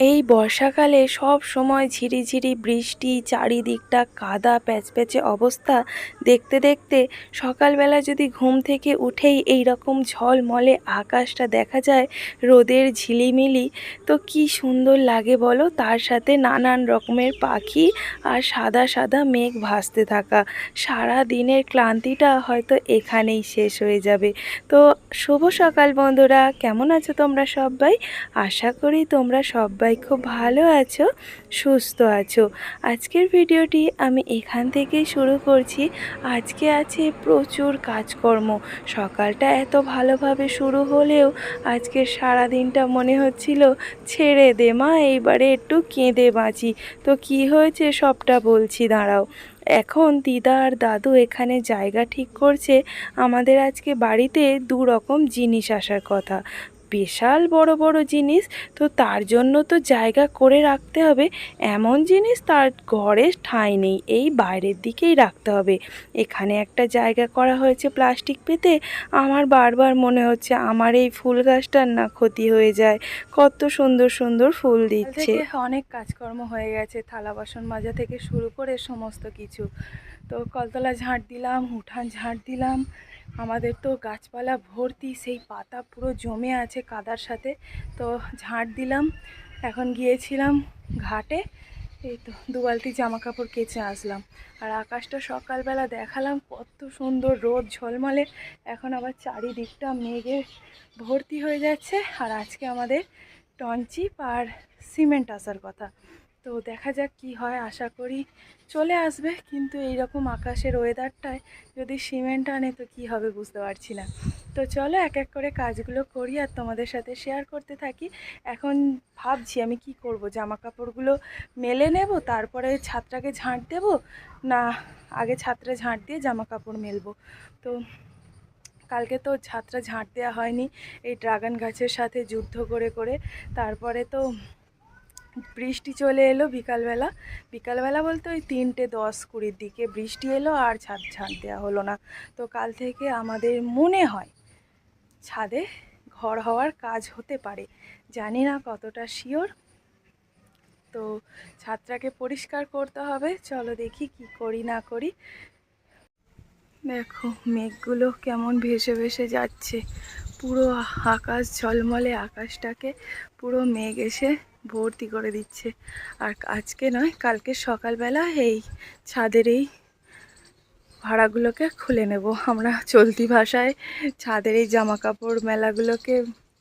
এই বর্ষাকালে সব সময় ঝিরিঝিরি বৃষ্টি, চারিদিকটা কাদা, প্যাচপ্যাচে অবস্থা। দেখতে দেখতে সকালবেলা যদি ঘুম থেকে উঠেই এই রকম ঝলমলে আকাশটা দেখা যায় রোদের ঝিলিমিলি, তো কি সুন্দর লাগে বলো? তার সাথে নানান রকমের পাখি আর সাদা সাদা মেঘ ভাসতে থাকা। সারা দিনের ক্লান্তিটা হয়তো এখানেই শেষ হয়ে যাবে। তো শুভ সকাল বন্ধুরা, কেমন আছো তোমরা সবাই? আশা করি তোমরা সবাই খুব ভালো আছো, সুস্থ আছো। আজকের ভিডিওটি আমি এখান থেকেই শুরু করছি। আজকে আছে প্রচুর কাজকর্ম। সকালটা এত ভালোভাবে শুরু হলেও আজকে সারা দিনটা মনে হচ্ছিল, ছেড়ে দে মা, এইবারে একটু কেঁদে বাঁচি। তো কি হয়েছে সবটা বলছি, দাঁড়াও। এখন দিদা আর দাদু এখানে জায়গা ঠিক করছে। আমাদের আজকে বাড়িতে দু রকম জিনিস আসার কথা। বিশাল বড় বড় জিনিস তো তার জন্য তো জায়গা করে রাখতে হবে। এমন জিনিস তার ঘরে ঠাঁই নেই এই বাইরের দিকেই রাখতে হবে। এখানে একটা জায়গা করা হয়েছে প্লাস্টিক পেতে আমার বারবার মনে হচ্ছে আমার এই ফুল গাছটার না ক্ষতি হয়ে যায়। কত সুন্দর সুন্দর ফুল দিচ্ছে। অনেক কাজকর্ম হয়ে গেছে থালা বাসন মাজা থেকে শুরু করে সমস্ত কিছু। তো কলতলা ঝাঁট দিলাম উঠান ঝাঁট দিলাম আমাদের তো গাছপালা ভর্তি, সেই পাতা পুরো জমে আছে কাদার সাথে। তো ঝাঁট দিলাম, এখন গিয়েছিলাম ঘাটে। এই তো দু বালতি জামা কাপড় কেচে আসলাম। আর আকাশটা সকালবেলা দেখালাম, কত সুন্দর রোদ ঝলমলে। এখন আবার চারিদিকটা মেঘে ভর্তি হয়ে যাচ্ছে। আর আজকে আমাদের টনচিপ আর সিমেন্ট আসার কথা। তো দেখা যাক কি হয়, আশা করি চলে আসবে, কিন্তু এই রকম আকাশের ওয়েদারটায় যদি সিমেন্ট আনে তো কি হবে বুঝতে পারছি না। তো চলো এক এক করে কাজগুলো করি আর তোমাদের সাথে শেয়ার করতে থাকি। এখন ভাবছি আমি কি করব জামা কাপড়গুলো মেলে নেব, তারপরে ছাদটাকে ঝাঁট দেব, না আগে ছাদটা ঝাঁট দিয়ে জামা কাপড় মেলবো। তো কালকে তো ছাদটা ঝাঁট দেওয়া হয়নি, এই ড্রাগন গাছের সাথে যুদ্ধ করে করে, তারপরে তো বৃষ্টি চলে এলো বিকালবেলা। বিকালবেলা বলতে ওই তিনটে দশ কুড়ির দিকে বৃষ্টি এলো আর ছাদ ছাদ দেওয়া হলো না। তো কাল থেকে আমাদের মনে হয় ছাদে ঘর হওয়ার কাজ হতে পারে। জানি না কতটা শিওর। তো ছাদটাকে পরিষ্কার করতে হবে। চলো দেখি কি করি না করি। দেখো মেঘগুলো কেমন ভেসে ভেসে যাচ্ছে। পুরো আকাশ ঝলমলে আকাশটাকে, পুরো মেঘ এসে ভর্তি করে দিচ্ছে। আর আজকে নয়, কালকে সকালবেলা এই ছাদের এই ভাড়াগুলোকে খুলে নেব। আমরা চলতি ভাষায় ছাদের এই জামা কাপড় মেলাগুলোকে,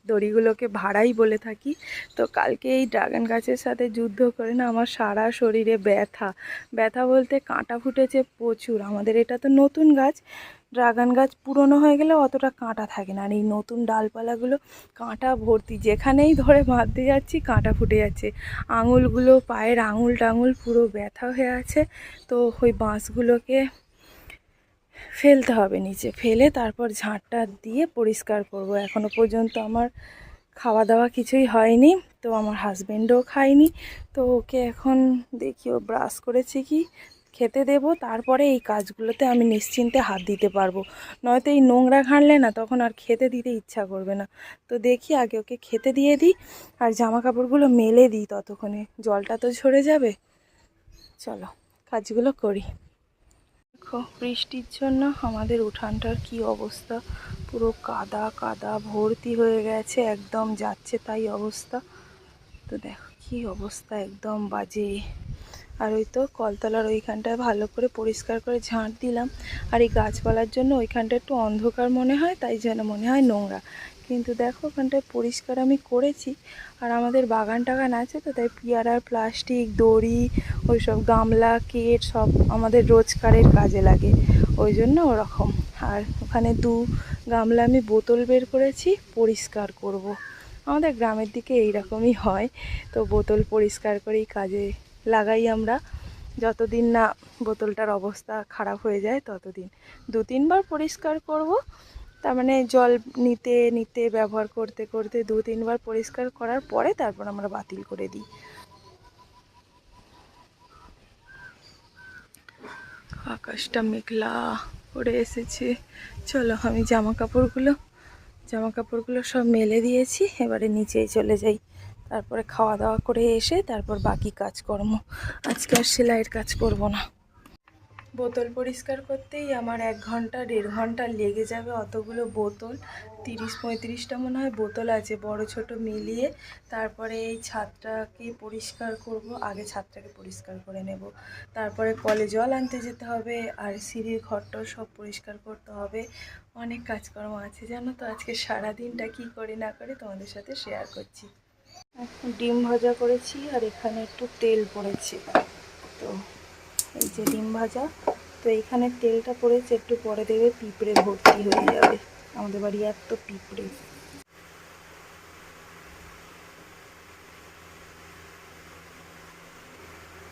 দড়িগুলোকে ভাড়াই বলে থাকি। তো কালকে এই ড্রাগন গাছের সাথে যুদ্ধ করে না আমার সারা শরীরে ব্যথা। ব্যথা বলতে কাঁটা ফুটেছে প্রচুর। আমাদের এটা তো নতুন গাছ। ড্রাগন গাছ পুরনো হয়ে গেলে অতটা কাঁটা থাকে না। আর এই নতুন ডালপালাগুলো কাঁটা ভর্তি, যেখানেই ধরে বাঁধতে যাচ্ছি কাঁটা ফুটে যাচ্ছে। আঙুলগুলো, পায়ের আঙুল টাঙুল পুরো ব্যথা হয়ে আছে। তো ওই বাঁশগুলোকে ফেলতে হবে নিচে। ফেলে তারপর ঝাঁটটা দিয়ে পরিষ্কার করব। এখনও পর্যন্ত আমার খাওয়া দাওয়া কিছুই হয়নি, তো আমার হাজব্যান্ডও খায়নি। তো ওকে এখন দেখি ও ব্রাশ করেছে কি? খেতে দেব, তারপরে এই কাজগুলোতে আমি নিশ্চিন্তে হাত দিতে পারব। নয়তো এই নোংরা ঘাঁটলে না তখন আর খেতে দিতে ইচ্ছা করবে না। তো দেখি আগে ওকে খেতে দিয়ে দিই, আর জামা কাপড়গুলো মেলে দিই ততক্ষণে। জলটা তো ঝরে যাবে। চলো, কাজগুলো করি। দেখো, বৃষ্টির জন্য আমাদের উঠানটার কি অবস্থা। পুরো কাদা কাদা, ভর্তি হয়ে গেছে, একদম যাচ্ছে তাই অবস্থা। তো দেখো, কি অবস্থা, একদম বাজে। আর ওই তো কলতলার ওইখানটায় ভালো করে পরিষ্কার করে ঝাঁট দিলাম। আর এই গাছপালার জন্য ওইখানটা একটু অন্ধকার মনে হয়, তাই যেন মনে হয় নোংরা। কিন্তু দেখো ওখানটায় পরিষ্কার আমি করেছি। আর আমাদের বাগান টাগান আছে তো, তাই পিয়ারার প্লাস্টিক, দড়ি ওই সব গামলা, কেট সব আমাদের রোজকারের কাজে লাগে। ওই জন্য ওরকম। আর ওখানে দু গামলা আমি বোতল বের করেছি, পরিষ্কার করব। আমাদের গ্রামের দিকে এইরকমই হয়। তো বোতল পরিষ্কার করেই কাজে লাগাই আমরা। যতদিন না বোতলটার অবস্থা খারাপ হয়ে যায়, ততদিন। দু তিনবার পরিষ্কার করব। তার মানে জল নিতে নিতে, ব্যবহার করতে করতে দু তিনবার পরিষ্কার করার পরে তারপর আমরা বাতিল করে দিই। আকাশটা মেঘলা করে এসেছে। চলো আমি জামা কাপড়গুলো জামা কাপড়গুলো সব মেলে দিয়েছি। এবারে নিচেই চলে যাই। তারপরে খাওয়া দাওয়া করে এসে তারপর বাকি কাজকর্ম। আজকে আর সেলাইয়ের কাজ করব না। বোতল পরিষ্কার করতেই আমার এক ঘণ্টা, দেড় ঘণ্টা লেগে যাবে অতগুলো বোতল। তিরিশ, পঁয়ত্রিশটা মনে হয় বোতল আছে, বড়, ছোট মিলিয়ে। তারপরে এই ছাদটাকে পরিষ্কার করব, আগে ছাদটাকে পরিষ্কার করে নেব। তারপরে কলে জল আনতে যেতে হবে, আর সিঁড়ির ঘরটাও সব পরিষ্কার করতে হবে। অনেক কাজকর্ম আছে, জানো তো? আজকে সারা দিনটা কী করি না করি তোমাদের সাথে শেয়ার করছি। ডিম ভাজা করেছি আর এখানে একটু তেল পড়েছে। তো এই যে ডিম ভাজা, তো এইখানে তেলটা পড়েছে, একটু পরে দেবে পিঁপড়ে ভর্তি হয়ে যাবে। আমাদের বাড়ি এত পিঁপড়ে।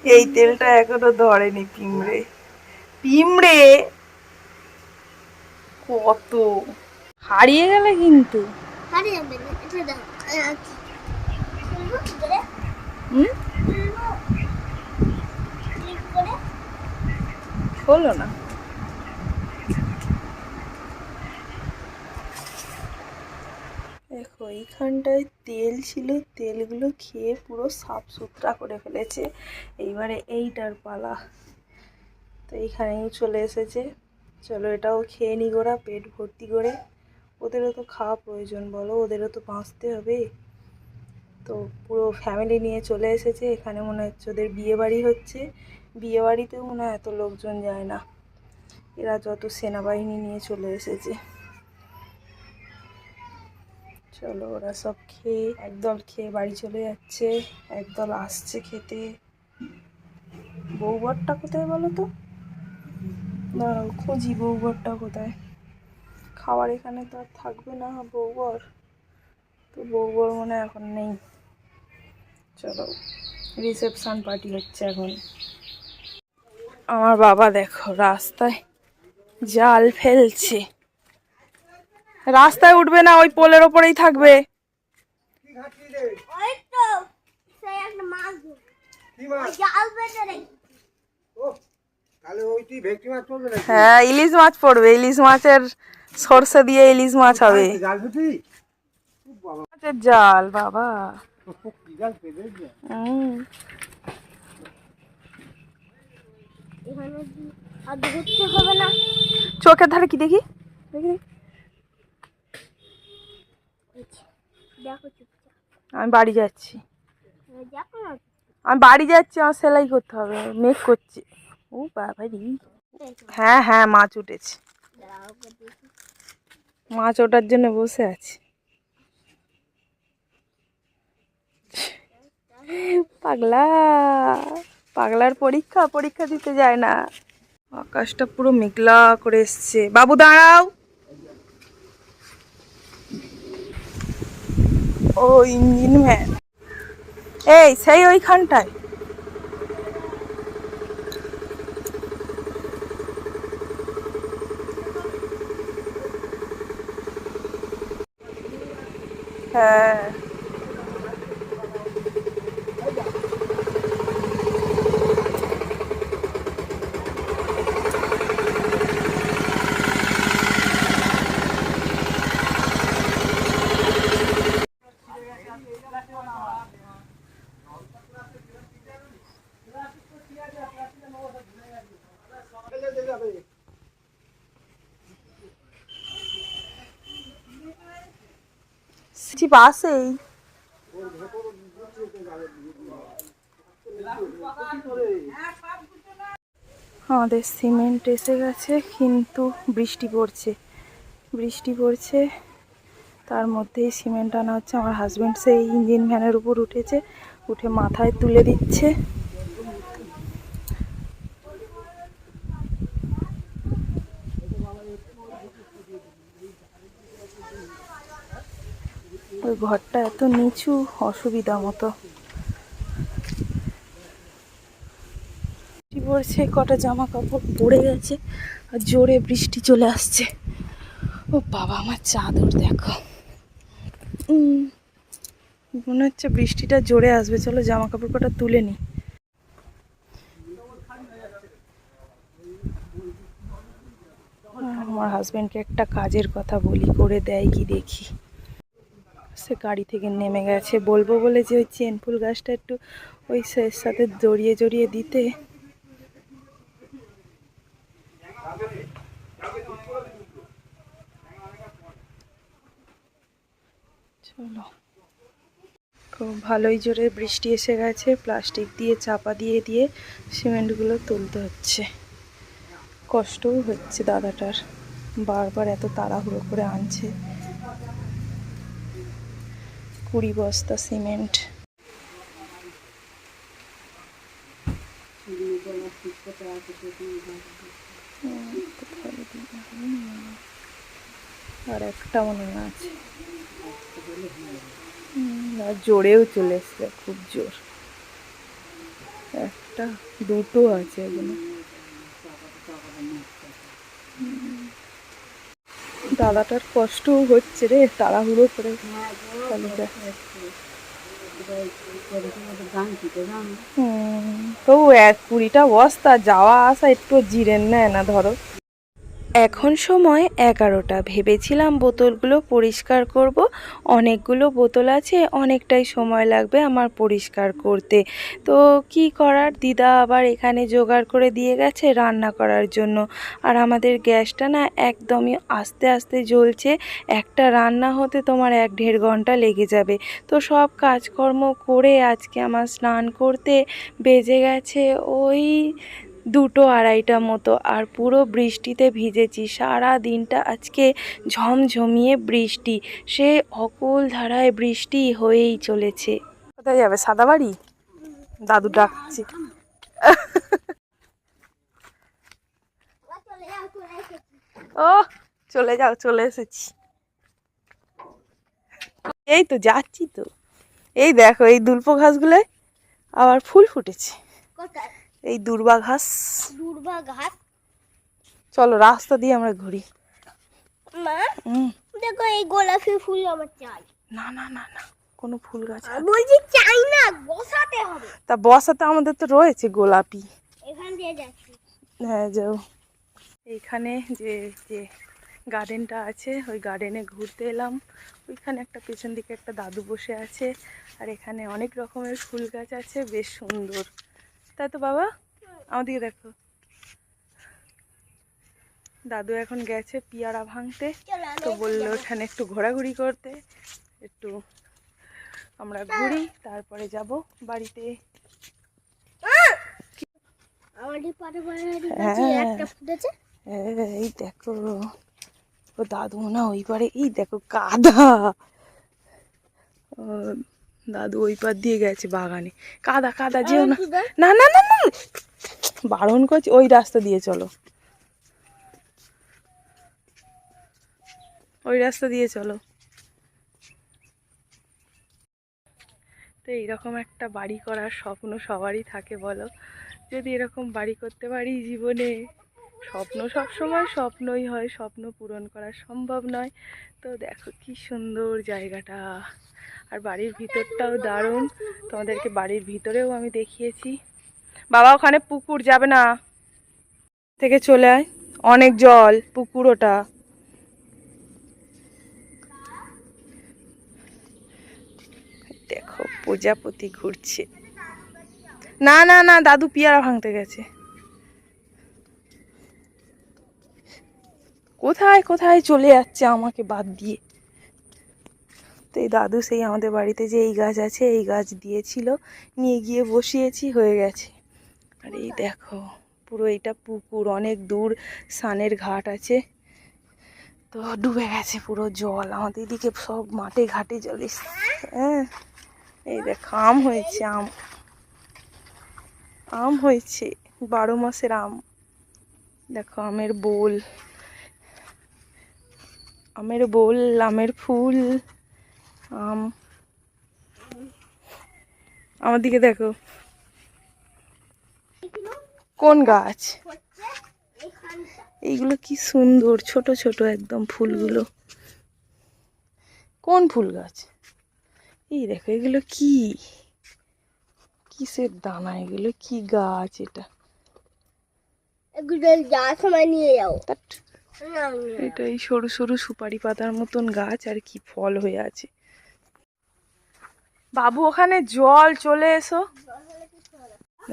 এই তেলটা এখনও ধরেনি পিঁমড়ে পিঁমড়ে কত? হারিয়ে গেলে কিন্তু। যাবে না, এটা দাও আহ, কি? খুলবো কি করে? হুম? হলো না। দেখো, এইখানটায় তেল ছিল, তেলগুলো খেয়ে পুরো সাফ সুতরা করে ফেলেছে। এইবারে এইটার পালা। তো এইখানেই চলে এসেছে। চলো এটাও খেয়ে নি গোরা, পেট ভর্তি করে। ওদেরও তো খাওয়া প্রয়োজন, বলো, ওদেরও তো বাঁচতে হবে। তো পুরো ফ্যামিলি নিয়ে চলে এসেছে। এখানে মনে হচ্ছে ওদের বিয়েবাড়ি হচ্ছে। বিয়েবাড়িতেও মনে হয় এত লোকজন যায় না। এরা যত সেনাবাহিনী নিয়ে চলে এসেছে। চলো ওরা সব খেয়ে, একদল খেয়ে বাড়ি চলে যাচ্ছে। একদল আসছে খেতে। বউবরটা কোথায় বলো তো? দাঁড়াও, খুঁজি বউবরটা কোথায়? খাবার এখানে তো আর থাকবে না বউবর তো বউবর মনে এখন নেই। চলো রিসেপশন পার্টি হচ্ছে এখন। আমার বাবা দেখো রাস্তায় জাল ফেলছে। রাস্তায় উঠবে না ওই পোলের ওপরেই থাকবে। ওই তো, সেই একটা মাছ ধরবো। কি মাছ? ওই জাল বেঁধে রেখে। ও, তাহলে ওইটি ভেটকি মাছ পড়বে না হ্যাঁ ইলিশ মাছ পড়বে ইলিশ মাছের সর্ষে দিয়ে ইলিশ মাছ হবে। জাল ভেটি মাছের জাল বাবা। চোখের ধারে কি দেখি দেখি আমি বাড়ি যাচ্ছি আমি বাড়ি যাচ্ছি আমার সেলাই করতে হবে মেক করছি ও বাবা রে হ্যাঁ হ্যাঁ মাছ উঠেছে। মাছ ওঠার জন্য বসে আছি পাগলা। পাগলার পরীক্ষা পরীক্ষা দিতে যায় না। আকাশটা পুরো মেঘলা করে এসছে। বাবু, দাঁড়াও। ও, ইঞ্জিন ভ্যান এই, সেই ওইখানটায়। হ্যাঁ। আসেই আমাদের সিমেন্ট এসে গেছে, কিন্তু বৃষ্টি পড়ছে। বৃষ্টি পড়ছে, তার মধ্যেই সিমেন্ট আনা হচ্ছে। আমার হাজব্যান্ড সেই ইঞ্জিন ভ্যানের উপর উঠেছে, উঠে মাথায় তুলে দিচ্ছে। ওই ঘরটা এত নিচু, অসুবিধা মতো। পড়ছে, কটা জামা কাপড় পড়ে গেছে, আর জোরে বৃষ্টি চলে আসছে। ও বাবা, আমার চাদর দেখো। মনে হচ্ছে বৃষ্টিটা জোরে আসবে। চলো জামা কাপড় কটা তুলে নিই আমার হাজব্যান্ডকে একটা কাজের কথা বলি, করে দেয় কি দেখি। সে গাড়ি থেকে নেমে গেছে। বলব বলে যে ওই চেন ফুল গাছটা একটু ওই এর সাথে জড়িয়ে জড়িয়ে দিতে। চলো। খুব ভালোই জোরে বৃষ্টি এসে গেছে, প্লাস্টিক দিয়ে, চাপা দিয়ে দিয়ে সিমেন্টগুলো তুলতে হচ্ছে। কষ্টও হচ্ছে দাদাটার, বারবার এত তাড়াহুড়ো করে আনছে। কুড়ি বস্তা সিমেন্ট। আর একটা মনে হয় আছে। আর জোরেও চলে এসছে, খুব জোর। একটা, দুটো আছে এগুলো দাদাটার কষ্ট হচ্ছে রে, তাড়াহুড়ো করে। তো এক কুড়িটা বস্তা যাওয়া আসা একটু জিরেন নেয় না ধরো। এখন সময় এগারোটা। ভেবেছিলাম বোতলগুলো পরিষ্কার করব। অনেকগুলো বোতল আছে, অনেকটাই সময় লাগবে আমার পরিষ্কার করতে। তো কি করার? দিদা আবার এখানে জোগাড় করে দিয়ে গেছে রান্না করার জন্য। আর আমাদের গ্যাসটা না একদমই আস্তে আস্তে জ্বলছে। একটা রান্না হতে তোমার এক দেড় ঘণ্টা লেগে যাবে। তো সব কাজকর্ম করে আজকে আমার স্নান করতে বেজে গেছে ওই দুটো আড়াইটা মতো আর পুরো বৃষ্টিতে ভিজেছি। সারা দিনটা আজকে ঝমঝমিয়ে বৃষ্টি। সে অকুল ধারায় বৃষ্টি হয়েই চলেছে। কোথায় যাবে? সাদাবাড়ি? দাদু ডাকছে। ও চলে যাও চলে এসেছি। এই তো যাচ্ছি তো। এই দেখো এই দুল্প ঘাসগুলোয় আবার ফুল ফুটেছে। কোথায়? এই দুর্বা ঘাস। দুর্বা ঘাস। চলো রাস্তা দিয়ে আমরা ঘুরি। মা দেখো এই গোলাপি ফুল আমার চাই। না না না না কোনো ফুল গাছ বলছি চাই না বসাতে হবে। তা বসাতে আমাদের তো রয়েছে গোলাপি। এখান দিয়ে যাচ্ছি। হ্যাঁ যাও। এইখানে যে যে গার্ডেনটা আছে ওই গার্ডেনে ঘুরতে এলাম। ওইখানে একটা পেছন দিকে একটা দাদু বসে আছে। আর এখানে অনেক রকমের ফুল গাছ আছে বেশ সুন্দর। তাই তো বাবা? আমাদিকে দেখো। দাদু এখন গেছে পিয়ারা ভাঙতে। তো বলল ওখানে একটু ঘোরাঘুরি করতে। একটু আমরা ঘুরি তারপরে যাব বাড়িতে। হ্যাঁ। এই দেখো ও দাদু না ওই পারে এই দেখো কাদা। ও, দাদু ওই পার দিয়ে গেছে বাগানে। কাদা কাদা যেও না। না না না না। বারণ করছি ওই রাস্তা দিয়ে চলো। ওই রাস্তা দিয়ে চলো। তো এইরকম একটা বাড়ি করার স্বপ্ন সবারই থাকে বলো। যদি এরকম বাড়ি করতে পারি জীবনে। স্বপ্ন সব সময় স্বপ্নই হয়, স্বপ্ন পূরণ করা সম্ভব নয়। তো দেখো কি সুন্দর জায়গাটা। আর বাড়ির ভিতরটাও দারুণ। তোমাদেরকে বাড়ির ভিতরেও আমি দেখিয়েছি। বাবা, ওখানে পুকুর যাবে না? থেকে চলে আয়। অনেক জল, পুকুর ওটা। দেখো, প্রজাপতি ঘুরছে। না না না, দাদু পিয়ারা ভাঙতে গেছে। কোথায় কোথায় চলে যাচ্ছে আমাকে বাদ দিয়ে? তো এই দাদু সেই আমাদের বাড়িতে যে এই গাছ আছে, এই গাছ দিয়েছিল, নিয়ে গিয়ে বসিয়েছি, হয়ে গেছে। আর এই দেখো, পুরো এটা পুকুর, অনেক দূর, সানের ঘাট আছে। তো ডুবে গেছে পুরো জল, আমাদের এদিকে সব মাঠে ঘাটে জল হ্যাঁ। এই দেখ, আম হয়েছে, আম। আম হয়েছে, বারো মাসের আম। দেখো, আমের বোল। আমের বোল আমের ফুল আম। আমার দিকে দেখো। কোন গাছ? এইগুলো কি সুন্দর ছোট ছোট একদম ফুলগুলো। কোন ফুল গাছ? এই দেখো এগুলো কি? কিসের দানা এগুলো? কি গাছ এটা? এগুলো তাট নিয়ে যাও। এটা এই সরু সরু সুপারি পাতার মতন গাছ, আর কি ফল হয়ে আছে। বাবু, ওখানে জল চলে এসো।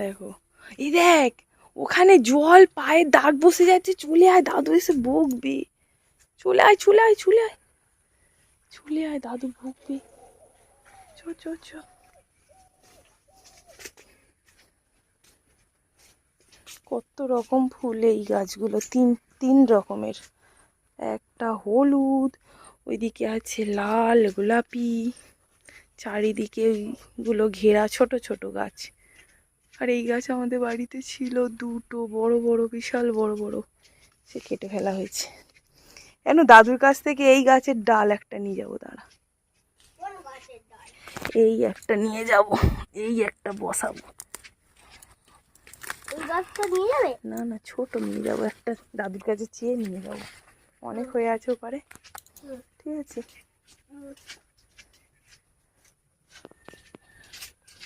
দেখো এই দেখ, ওখানে জল, পায়ে দাগ বসে যাচ্ছে, চলে আয়, দাদু এসে বকবে। চলে আয় চলে আয় চলে আয়। চলে আয়, দাদু বকবে। কত রকম ফুল এই গাছগুলো, তিন তিন রকমের। একটা হলুদ, ওইদিকে আছে লাল, গোলাপি, চারিদিকে ওইগুলো ঘেরা ছোট ছোট গাছ। আর এই গাছ আমাদের বাড়িতে ছিল দুটো, বড় বড়, বিশাল বড় বড়। সে কেটে ফেলা হয়েছে। কেন? দাদুর কাছ থেকে এই গাছের ডাল একটা নিয়ে যাব, দাঁড়া। এই একটা নিয়ে যাব, এই একটা বসাবো। নিয়ে যাবে? না না ছোট নিয়ে যাব। একটা দাদুর কাছে চেয়ে নিয়ে যাব। অনেক হয়ে আছে ওপারে। ঠিক আছে।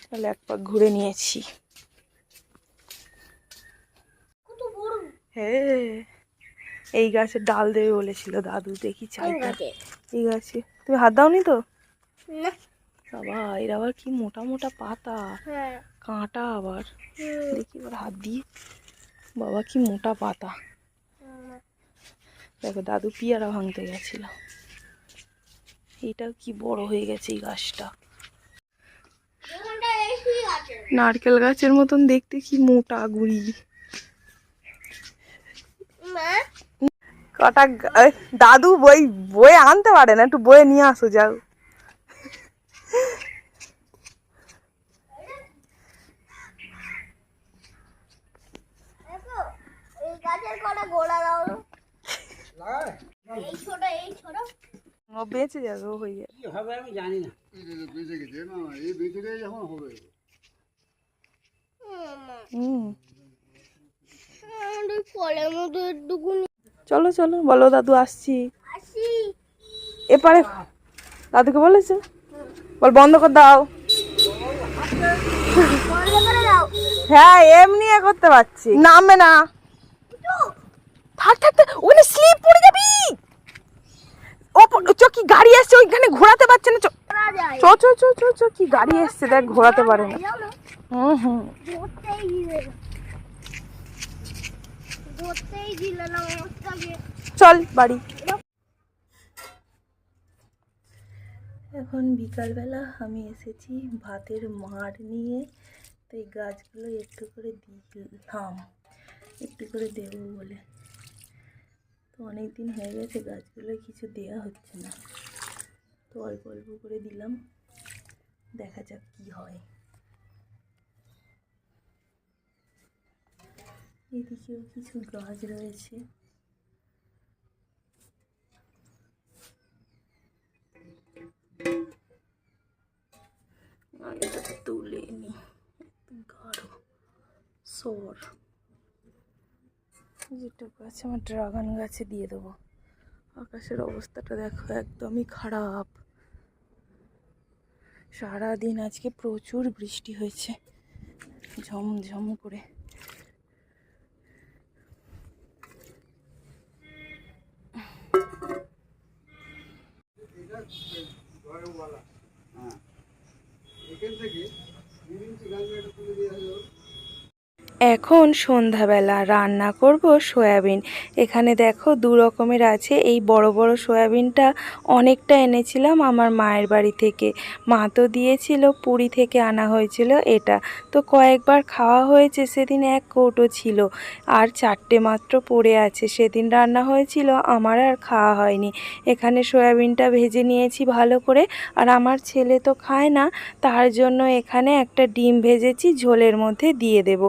তাহলে এক পাক ঘুরে নিয়েছি। হ্যাঁ এই গাছের ডাল দেবে বলেছিল দাদু। দেখি চাই গাছে? এই গাছে। তুমি হাত দাওনি তো? না। বাবা এর আবার কি মোটা মোটা পাতা। হ্যাঁ। কাঁটা আবার। দেখি এবার হাত দিয়ে। বাবা কি মোটা পাতা। দেখো দাদু পিয়ারা ভাঙতে গেছিল। এইটা কি বড় হয়ে গেছে এই গাছটা। নারকেল গাছের মতন দেখতে কি মোটা গুড়ি। কটা দাদু বই বয়ে আনতে পারে না একটু বয়ে নিয়ে আসো যাও দেখো এই গাছের কটা গোড়া দাও তো। লাগায় এই ছোট এই ছোট ও বেঁচে যাবে ও হয়ে যাবে। হবে আমি জানি না। বেঁচে গেছে না এই বেঁচে গেলে যখন হবে। চলো চলো বলো দাদু আসছি। এপারে দাদুকে বলেছে? বল বন্ধ করে দাও। বন্ধ করে দাও হ্যাঁ এমনি এ করতে পারছি। নামবে না। থাক থাক ওখানে স্লিপ পড়ে যাবি। চ কি গাড়ি এসছে ওইখানে ঘোরাতে পারছে না চ। চ চ চ চ চ কি গাড়ি এসছে দেখ ঘোরাতে পারে না। হুম চল বাড়ি। এখন বিকালবেলা আমি এসেছি ভাতের মার নিয়ে তো এই গাছগুলো একটু করে দিলাম। একটু করে দেবো বলে। অনেক দিন হয়ে গেছে গাছগুলো কিছু দেয়া হচ্ছে না। তো অল্প অল্প করে দিলাম। দেখা যাক কি হয়। এদিকেও কিছু গাছ রয়েছে। তুলে নি গাঢ়, সর। যেটুকু আছে আমার ড্রাগন গাছে দিয়ে দেবো। আকাশের অবস্থাটা দেখো একদমই খারাপ। সারাদিন আজকে প্রচুর বৃষ্টি হয়েছে, ঝমঝম করে। এখান থেকে তিন ইঞ্চি গাছ একটা তুলে দিয়ে হলো এখন সন্ধ্যাবেলা রান্না করব সয়াবিন। এখানে দেখো দু রকমের আছে। এই বড় বড় সয়াবিনটা অনেকটা এনেছিলাম আমার মায়ের বাড়ি থেকে। মা তো দিয়েছিল, পুরী থেকে আনা হয়েছিল এটা। তো কয়েকবার খাওয়া হয়েছে, সেদিন এক কৌটো ছিল। আর চারটে মাত্র পড়ে আছে। সেদিন রান্না হয়েছিল, আমার আর খাওয়া হয়নি। এখানে সয়াবিনটা ভেজে নিয়েছি ভালো করে। আর আমার ছেলে তো খায় না, তার জন্য এখানে একটা ডিম ভেজেছি, ঝোলের মধ্যে দিয়ে দেব।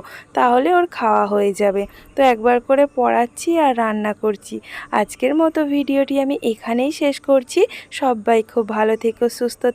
তাহলে ওর খাওয়া হয়ে যাবে। তো একবার করে পড়াচ্ছি আর রান্না করছি। আজকের মতো ভিডিওটি আমি এখানেই শেষ করছি। সবাই খুব ভালো থেকো, সুস্থ থেকো।